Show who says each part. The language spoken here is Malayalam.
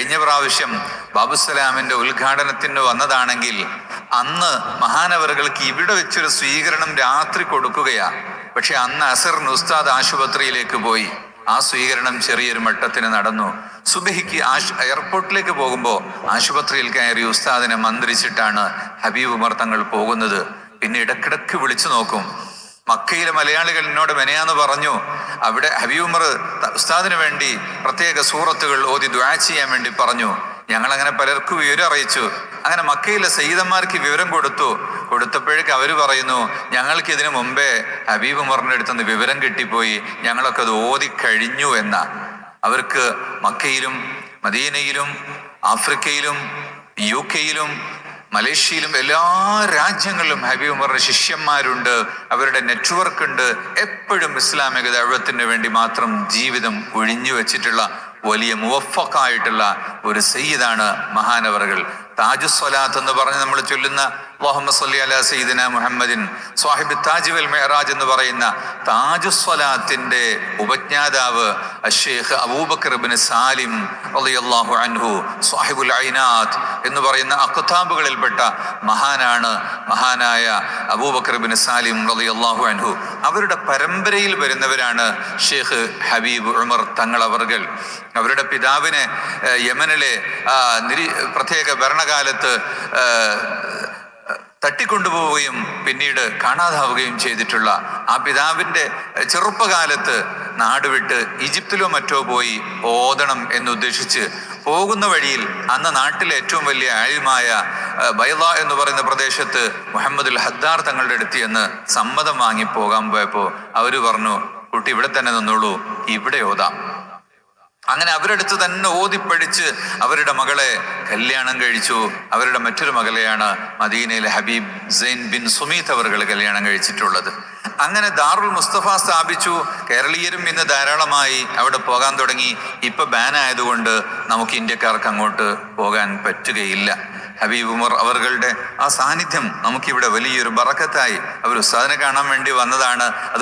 Speaker 1: കഴിഞ്ഞ പ്രാവശ്യം ബാബുസലാമിന്റെ ഉദ്ഘാടനത്തിന് വന്നതാണെങ്കിൽ അന്ന് മഹാനവറുകൾക്ക് ഇവിടെ വെച്ചൊരു സ്വീകരണം രാത്രി കൊടുക്കുകയാ. പക്ഷെ അന്ന് അസറിന് ഉസ്താദ് ആശുപത്രിയിലേക്ക് പോയി. ആ സ്വീകരണം ചെറിയൊരു മട്ടത്തിന് നടന്നു. സുബഹിക്ക് ആശ് എയർപോർട്ടിലേക്ക് പോകുമ്പോൾ ആശുപത്രിയിൽ കയറി ഉസ്താദിനെ മന്ത്രിച്ചിട്ടാണ് ഹബീബ് ഉമർ തങ്ങൾ പോകുന്നത്. പിന്നെ ഇടക്കിടക്ക് വിളിച്ചു നോക്കും. മക്കയിലെ മലയാളികൾ എന്നോട് മെനയാന്ന് പറഞ്ഞു അവിടെ ഹബീബ് ഉമർ ത- ഉസ്താദിന് വേണ്ടി പ്രത്യേക സൂറത്തുകൾ ഓതി ദ്വാ ചെയ്യാൻ വേണ്ടി പറഞ്ഞു. ഞങ്ങൾ അങ്ങനെ പലർക്കും വിവരം അറിയിച്ചു. അങ്ങനെ മക്കയിലെ സയ്യിദന്മാർക്ക് വിവരം കൊടുത്തു. കൊടുത്തപ്പോഴേക്ക് അവർ പറയുന്നു ഞങ്ങൾക്ക് ഇതിനു മുമ്പേ ഹബീബ് ഉമറിന്റെ അടുത്തുനിന്ന് വിവരം കിട്ടിപ്പോയി. ഞങ്ങളൊക്കെ അത് ഓതി കഴിഞ്ഞു എന്ന. അവർക്ക് മക്കയിലും മദീനയിലും ആഫ്രിക്കയിലും യു കെയിലും മലേഷ്യയിലും എല്ലാ രാജ്യങ്ങളിലും ഹബീബ് ഉമറിന്റെ ശിഷ്യന്മാരുണ്ട് അവരുടെ നെറ്റ്വർക്ക് ഉണ്ട്. എപ്പോഴും ഇസ്ലാമിക ദൈവത്തിന് വേണ്ടി മാത്രം ജീവിതം ഒഴിഞ്ഞു വെച്ചിട്ടുള്ള വലിയ മുവഫക്കായിട്ടുള്ള ഒരു സയ്യിദാണ് മഹാനവറുകൾ. താജുസ്വലാത്ത് എന്ന് പറഞ്ഞ് നമ്മൾ ചൊല്ലുന്ന മുഹമ്മദ് സല്ലി അല സയ്യിദിന മുഹമ്മദിൻ സാഹിബ് താജ് വൽ മെഹറാജ് എന്ന് പറയുന്ന താജുസ്വലാത്തിന്റെ ഉപജ്ഞാതാവ് അഷേഖ് അബൂബക്കർ ബിൻ സാലിം അള്ളാഹു അൻഹു സാഹിബുൽ ഐനാത്ത് എന്ന് പറയുന്ന അക്താബുകളിൽപ്പെട്ട മഹാനാണ് മഹാനായ അബൂബക്കർ സാലിം സാലിം അള്ളാഹു അൻഹു. അവരുടെ പരമ്പരയിൽ വരുന്നവരാണ് ഷേഖ് ഹബീബ് ഉമർ തങ്ങൾ അവർകൾ അവരുടെ പിതാവിനെ യമനിലെ നിരി പ്രത്യേക ഭരണകാലത്ത് ഏഹ്, തട്ടിക്കൊണ്ടുപോവുകയും പിന്നീട് കാണാതാവുകയും ചെയ്തിട്ടുള്ള ആ പിതാവിന്റെ ചെറുപ്പകാലത്ത് നാട് വിട്ട് ഈജിപ്തിലോ മറ്റോ പോയി ഓതണം എന്നുദ്ദേശിച്ച് പോകുന്ന വഴിയിൽ അന്ന് നാട്ടിലെ ഏറ്റവും വലിയ ആയുമായ ബൈല എന്ന് പറയുന്ന പ്രദേശത്ത് മുഹമ്മദുൽ ഹദ്ദാർ തങ്ങളുടെ അടുത്ത് എന്ന് സമ്മതം വാങ്ങി പോകാൻ പോയപ്പോൾ അവർ പറഞ്ഞു കുട്ടി ഇവിടെ തന്നെ നിന്നോളൂ ഇവിടെ ഓതാം. അങ്ങനെ അവരെടുത്ത് തന്നെ ഓതിപ്പഴിച്ച് അവരുടെ മകളെ കല്യാണം കഴിച്ചു. അവരുടെ മറ്റൊരു മകളെയാണ് മദീനയിലെ ഹബീബ് സെയിൻ ബിൻ സുമീത് അവർകൾ കല്യാണം കഴിച്ചിട്ടുള്ളത്. അങ്ങനെ ദാറുൽ മുസ്തഫ സ്ഥാപിച്ചു. കേരളീയരും ഇന്ന് ധാരാളമായി അവിടെ പോകാൻ തുടങ്ങി. ഇപ്പൊ ബാൻ ആയതുകൊണ്ട് നമുക്ക് ഇന്ത്യക്കാർക്ക് അങ്ങോട്ട് പോകാൻ പറ്റുകയില്ല. ഹബീബ് ഉമർ അവരുടെ ആ സാന്നിധ്യം നമുക്കിവിടെ വലിയൊരു ബറക്കത്തായി അവർ ഉസ്താദിനെ കാണാൻ വേണ്ടി വന്നതാണ്. അത്